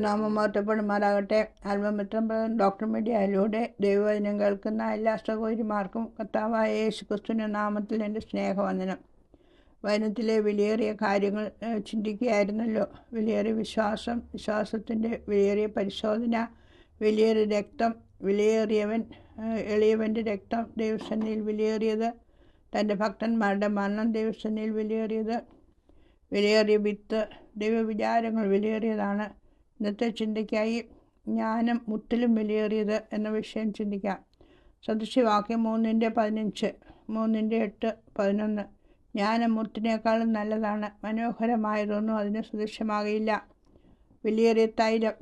ദൈവനാമം ആൽബം ആത്മമിത്രം ഡോക്ടർ മീഡിയയിലൂടെ ദൈവവചനം കേൾക്കുന്ന എല്ലാ സഹോദരിമാർക്കും കർത്താവായ യേശു ക്രിസ്തുവിന്റെ നാമത്തിൽ എന്റെ സ്നേഹവന്ദനം. വചനത്തിലെ വിലയേറിയ കാര്യങ്ങൾ ചിന്തിക്കുകയായിരുന്നല്ലോ. വിലയേറിയ വിശ്വാസം വിശ്വാസത്തിന്റെ വിലയേറിയ പരിശോധന വിലയേറിയ രക്തം വിലയേറിയവൻ എളിയവന്റെ രക്തം ദൈവസന്നിയിൽ വിലയേറിയത് തന്റെ ഭക്തന്മാരുടെ മരണം ദൈവസന്നിയിൽ വിലയേറിയത് വിലയേറിയ വിത്ത് ദൈവവിചാരങ്ങൾ വിലയേറിയതാണ്. ഇന്നത്തെ ചിന്തയ്ക്കായി ജ്ഞാനം മുറ്റിലും വിലയേറിയത് എന്ന വിഷയം ചിന്തിക്കാം. സദൃശ്യവാക്യം മൂന്നിന്റെ പതിനഞ്ച് മൂന്നിന്റെ എട്ട് പതിനൊന്ന്. ജ്ഞാനം മുത്തിനേക്കാളും നല്ലതാണ്. മനോഹരമായതൊന്നും അതിന് സദൃശ്യമാകയില്ല. വിലയേറിയ തൈലം.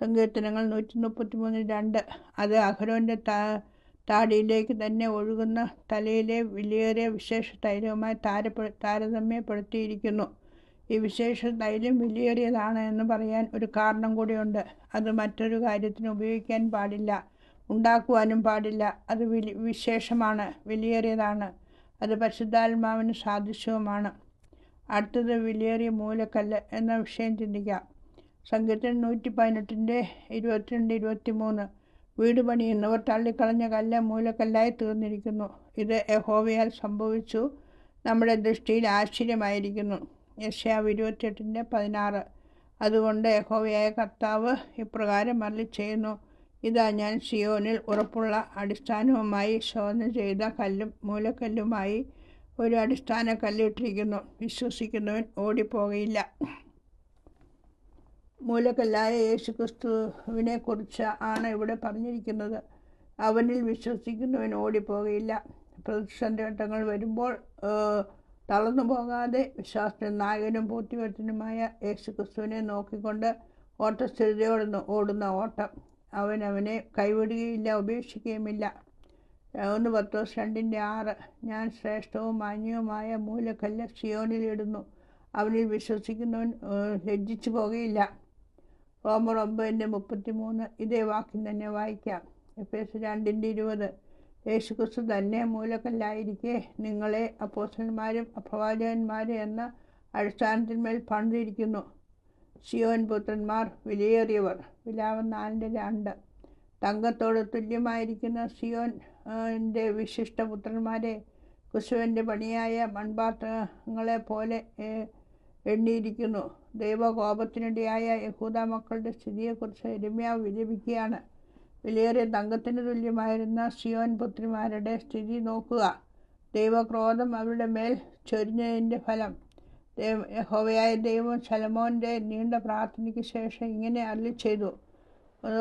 സങ്കീർത്തനങ്ങൾ നൂറ്റി മുപ്പത്തി മൂന്നിൽ രണ്ട്. അത് അഹരോന്റെ താ താടിയിലേക്ക് തന്നെ ഒഴുകുന്ന തലയിലെ വിലയേറിയ വിശേഷ തൈലവുമായി താരപ്പെ താരതമ്യപ്പെടുത്തിയിരിക്കുന്നു. ഈ വിശേഷ തൈലം വിലയേറിയതാണ് എന്ന് പറയാൻ ഒരു കാരണം കൂടിയുണ്ട്. അത് മറ്റൊരു കാര്യത്തിന് ഉപയോഗിക്കാൻ പാടില്ല. ഉണ്ടാക്കുവാനും പാടില്ല. അത് വിലി വിശേഷമാണ്. വിലയേറിയതാണ്. അത് പരിശുദ്ധാത്മാവിന് സാദൃശ്യവുമാണ്. അടുത്തത് വിലയേറിയ മൂലക്കല്ല് എന്ന വിഷയം ചിന്തിക്കാം. സംഗീതം നൂറ്റി പതിനെട്ടിന്റെ ഇരുപത്തിരണ്ട് ഇരുപത്തി മൂന്ന് വീട് പണിയുന്നവർ തള്ളിക്കളഞ്ഞ കല്ല് മൂലക്കല്ലായി തീർന്നിരിക്കുന്നു. ഇത് യഹോവയാൽ സംഭവിച്ചു. നമ്മുടെ ദൃഷ്ടിയിൽ ആശ്ചര്യമായിരിക്കുന്നു. യശയാവ് ഇരുപത്തിയെട്ടിന്റെ പതിനാറ്. അതുകൊണ്ട് യഹോവയായ കർത്താവ് ഇപ്രകാരം അരളി ചെയ്യുന്നു ഇതാ ഞാൻ സിയോനിൽ ഉറപ്പുള്ള അടിസ്ഥാനവുമായി ശോധന ചെയ്ത കല്ലും മൂലക്കല്ലുമായി ഒരു അടിസ്ഥാന കല്ലിട്ടിരിക്കുന്നു വിശ്വസിക്കുന്നവൻ ഓടിപ്പോകയില്ല. മൂലക്കല്ലായ യേശുക്രിസ്തുവിനെ കുറിച്ച് ആണ് ഇവിടെ പറഞ്ഞിരിക്കുന്നത്. അവനിൽ വിശ്വസിക്കുന്നവൻ ഓടിപ്പോകയില്ല. പ്രതിസന്ധി ഘട്ടങ്ങൾ വരുമ്പോൾ തളർന്നു പോകാതെ വിശ്വാസത്തിന് നായകനും പൂർത്തിവെട്ടനുമായ യേശുക്രിസ്തുവിനെ നോക്കിക്കൊണ്ട് ഓട്ടസ്ഥിരതയോടെ ന- ഓടുന്ന ഓട്ടം. അവൻ അവനെ കൈവിടുകയില്ല ഉപേക്ഷിക്കുകയുമില്ല. ഒന്ന് പത്തോസ് രണ്ടിന്റെ ആറ് ഞാൻ ശ്രേഷ്ഠവും മാന്യവുമായ മൂലക്കല്ല് സിയോനിലിടുന്നു അവനിൽ വിശ്വസിക്കുന്നവൻ ലജ്ജിച്ചു പോകുകയില്ല. റോമർ ഒമ്പതിന്റെ മുപ്പത്തി മൂന്ന് ഇതേ വാക്യം തന്നെ വായിക്കാം. എഫ് എസ് രണ്ടിന്റെ ഇരുപത് യേശുക്രിസ്തു തന്നെ മൂലക്കല്ലായിരിക്കെ നിങ്ങളെ അപ്പോസ്റ്റന്മാരും അപ്രവാചകന്മാരും എന്ന അടിസ്ഥാനത്തിന്മേൽ പണിതിരിക്കുന്നു. സിയോൻ പുത്രന്മാർ വിലയേറിയവർ. വിലാപം നാലിന്റെ രണ്ട്. തങ്കത്തോട് തുല്യമായിരിക്കുന്ന സിയോൻ എന്റെ വിശിഷ്ട പുത്രന്മാരെ കുശുവന്റെ പണിയായ മൺപാത്രങ്ങളെ പോലെ എണ്ണിയിരിക്കുന്നു. ദൈവകോപത്തിനിടയായ യഹൂദ മക്കളുടെ സ്ഥിതിയെക്കുറിച്ച് എരുമയാവ് വിലപിക്കുകയാണ്. വിലയേറിയ തങ്കത്തിന് തുല്യമായിരുന്ന സിയോൻ പുത്രിമാരുടെ സ്ഥിതി നോക്കുക. ദൈവക്രോധം അവരുടെ മേൽ ചൊരിഞ്ഞതിന്റെ ഫലം. ദൈവ യഹോവയായ ദൈവം ശലമോന്റെ നീണ്ട പ്രാർത്ഥനയ്ക്ക് ശേഷം ഇങ്ങനെ അരളി ചെയ്തു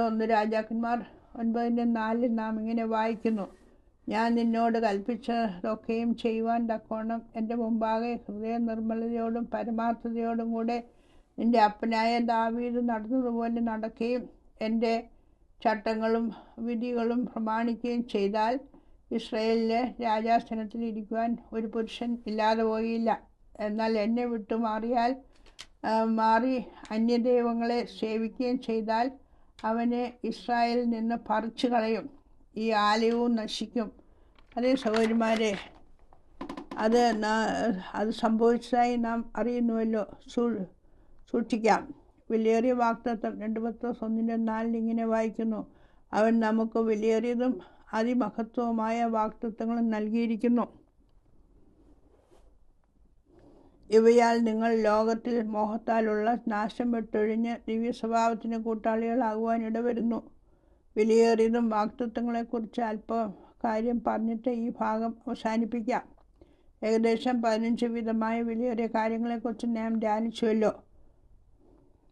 ഒന്ന് രാജാക്കന്മാർ ഒൻപതിന്റെ നാലിൽ നാം ഇങ്ങനെ വായിക്കുന്നു. ഞാൻ നിന്നോട് കൽപ്പിച്ചതൊക്കെയും ചെയ്യുവാൻ തക്കോണം എന്റെ മുമ്പാകെ ഹൃദയ നിർമ്മലതയോടും പരമാർത്ഥതയോടും കൂടെ നിന്റെ അപ്പനായ ദാവീദ് നടന്നതുപോലെ നടക്കുകയും എന്റെ ചട്ടങ്ങളും വിധികളും പ്രമാണിക്കുകയും ചെയ്താൽ ഇസ്രയേലിലെ രാജാസ്ഥാനത്തിൽ ഇരിക്കുവാൻ ഒരു പുരുഷൻ ഇല്ലാതെ പോയില്ല. എന്നാൽ എന്നെ വിട്ടു മാറിയാൽ മാറി അന്യദൈവങ്ങളെ സേവിക്കുകയും ചെയ്താൽ അവനെ ഇസ്രായേലിൽ നിന്ന് പറിച്ചു കളയും. ഈ ആലയവും നശിക്കും. അതേ സഹോദരിമാരെ അത് അത് സംഭവിച്ചതായി നാം അറിയുന്നുവല്ലോ. സൂ സൂക്ഷിക്കാം. വിലയേറിയ വാക്തത്വം രണ്ട് പത്ത് ഒന്നിന്റെ നാലിൽ ഇങ്ങനെ വായിക്കുന്നു. അവൻ നമുക്ക് വിലയേറിയതും അതിമഹത്വവുമായ വാക്തത്വങ്ങളും നൽകിയിരിക്കുന്നു. ഇവയാൽ നിങ്ങൾ ലോകത്തിൽ മോഹത്താലുള്ള നാശം വിട്ടൊഴിഞ്ഞ് ദിവ്യ സ്വഭാവത്തിന് കൂട്ടാളികളാകുവാൻ ഇടവരുന്നു. വിലയേറിയതും വാക്തത്വങ്ങളെക്കുറിച്ച് അല്പം കാര്യം പറഞ്ഞിട്ട് ഈ ഭാഗം അവസാനിപ്പിക്കാം. ഏകദേശം പതിനഞ്ച് വിധമായ വിലയേറിയ കാര്യങ്ങളെക്കുറിച്ച് നാം ധ്യാനിച്ചുവല്ലോ.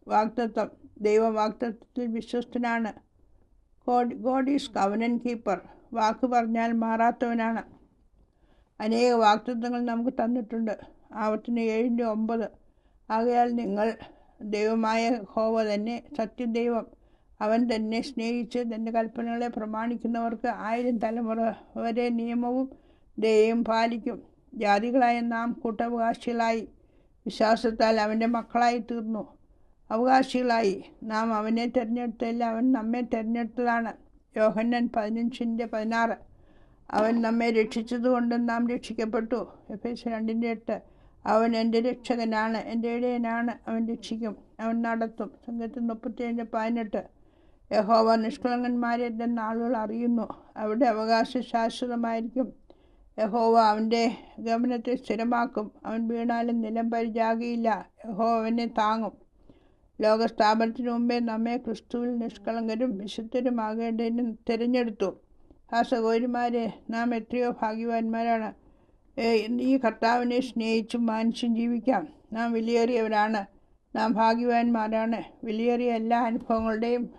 വാക്തത്വം ദൈവം വാക്തത്വത്തിൽ വിശ്വസ്തനാണ്. God God is covenant keeper. വാക്ക് പറഞ്ഞാൽ മാറാത്തവനാണ്. അനേക വാക്തത്വങ്ങൾ നമുക്ക് തന്നിട്ടുണ്ട്. ആവത്തിന് ഏഴിന്റെ ഒമ്പത്. ആകയാൽ നിങ്ങൾ ദൈവമായ ഹോവ തന്നെ സത്യദൈവം. അവൻ തന്നെ സ്നേഹിച്ച് തന്റെ കൽപ്പനകളെ പ്രമാണിക്കുന്നവർക്ക് ആയിരം തലമുറ വരെ നിയമവും ദയയും പാലിക്കും. ജാതികളായ നാം കൂട്ടവകാശികളായി. വിശ്വാസത്താൽ അവന്റെ മക്കളായി തീർന്നു. അവകാശികളായി. നാം അവനെ തിരഞ്ഞെടുത്തില്ല അവൻ നമ്മെ തിരഞ്ഞെടുത്തതാണ്. യോഹന്നൻ പതിനഞ്ചിന്റെ പതിനാറ്. അവൻ നമ്മെ രക്ഷിച്ചതുകൊണ്ട് നാം രക്ഷിക്കപ്പെട്ടു. എഫ് എസ് രണ്ടിന്റെ എട്ട്. അവൻ എന്റെ രക്ഷകനാണ്. എന്റെ ഇടയനാണ്. അവൻ രക്ഷിക്കും. അവൻ നടത്തും. സംഘത്തിൽ മുപ്പത്തിയേഴ് പതിനെട്ട്. യഹോവ നിഷ്കളങ്കന്മാരെ എന്ന ആളുകൾ അറിയുന്നു. അവരുടെ അവകാശം ശാശ്വതമായിരിക്കും യഹോവ അവന്റെ ഗമനത്തെ സ്ഥിരമാക്കും. അവൻ വീണാലും നിലം പരിചാകയില്ല. യഹോവ അവനെ താങ്ങും. ലോകസ്ഥാപനത്തിനു മുമ്പേ നമ്മെ ക്രിസ്തുവിൽ നിഷ്കളങ്കരും വിശുദ്ധരുമാകേണ്ടതിന് തിരഞ്ഞെടുത്തു. ആ സഹോദരിമാരെ നാം എത്രയോ ഭാഗ്യവാന്മാരാണ്. ഈ കർത്താവിനെ സ്നേഹിച്ചും മാനിച്ചും ജീവിക്കാം. നാം വിലയേറിയവരാണ്. നാം ഭാഗ്യവാന്മാരാണ്. വിലയേറിയ എല്ലാ അനുഭവങ്ങളുടെയും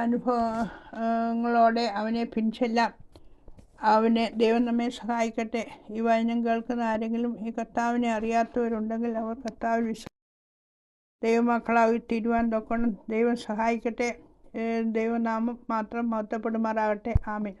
അനുഭവങ്ങളോടെ അവനെ പിൻചെല്ലാം. അവനെ ദൈവം നമ്മെ സഹായിക്കട്ടെ. ഈ വചനം കേൾക്കുന്ന ആരെങ്കിലും ഈ കർത്താവിനെ അറിയാത്തവരുണ്ടെങ്കിൽ അവർ കർത്താവിൽ വിശ്വ ദൈവമക്കളായി തീരുവാൻ തൊക്കണം ദൈവം സഹായിക്കട്ടെ. ദൈവനാമം മാത്രം മഹത്വപ്പെടുമാറാകട്ടെ. ആമേൻ.